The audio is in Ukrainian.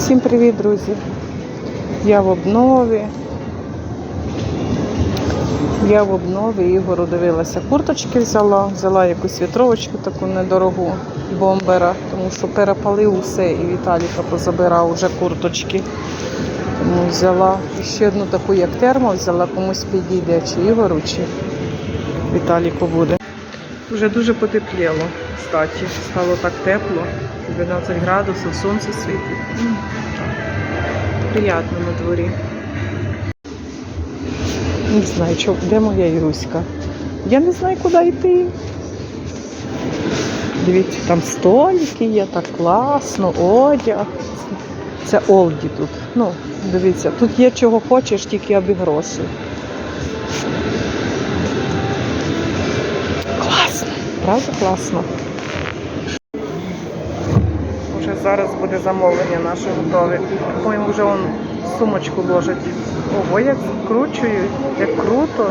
Всім привіт, друзі! Я в обнові. Я в обнові Ігору дивилася. Курточки взяла, взяла якусь вітровочку таку недорогу бомбера, тому що перепалив усе і Віталіка позабирав уже курточки. Тому взяла ще одну таку, як термо, взяла комусь підійде, чи Ігору, чи Віталіку буде. Вже дуже потепліло, кстати. Стало так тепло. 12 градусів, сонце світить. Приятно на дворі. Не знаю, що, де моя Іруська. Я не знаю, куди йти. Дивіться, там столики є, так класно, одяг. Це Олді тут. Ну, дивіться, тут є чого хочеш, тільки аби гроші. Правда класно. Уже зараз буде замовлення наше готове. По-моєму, вже он сумочку ложить. Ого, як вкручують, як круто.